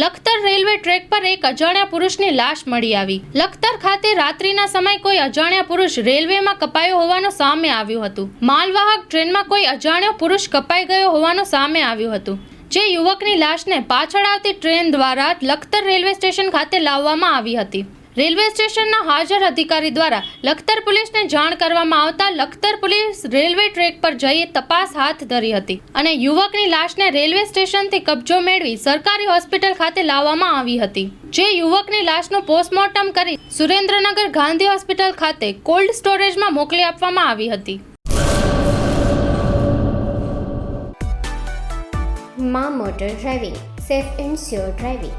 Lakhtar railway track પર એક અજાણ્યા પુરુષની લાશ મળી આવી. લખતર ખાતે રાત્રિના સમય કોઈ અજાણ્યા પુરુષ રેલવેમાં કપાયો હોવાનું સામે આવ્યું હતું. માલવાહક ટ્રેનમાં કોઈ અજાણ્યો પુરુષ કપાઈ ગયો હોવાનું સામે આવ્યું હતું. જે યુવકની લાશને પાછળ આવતી ટ્રેન દ્વારા લખતર રેલવે સ્ટેશન ખાતે લાવવામાં આવી હતી. રેલવે સ્ટેશનના હાજર અધિકારી દ્વારા લખતર પોલીસને જાણ કરવામાં આવતા લખતર પોલીસ રેલવે ટ્રેક પર જઈ તપાસ હાથ ધરી હતી અને યુવકની લાશને રેલવે સ્ટેશનથી કબજો મેળવી સરકારી હોસ્પિટલ ખાતે લાવવામાં આવી હતી. જે યુવકની લાશનું પોસ્ટમોર્ટમ કરી સુરેન્દ્રનગર ગાંધી હોસ્પિટલ ખાતે કોલ્ડ સ્ટોરેજમાં મોકલી આપવામાં આવી હતી. મા motor driving, safe and driving.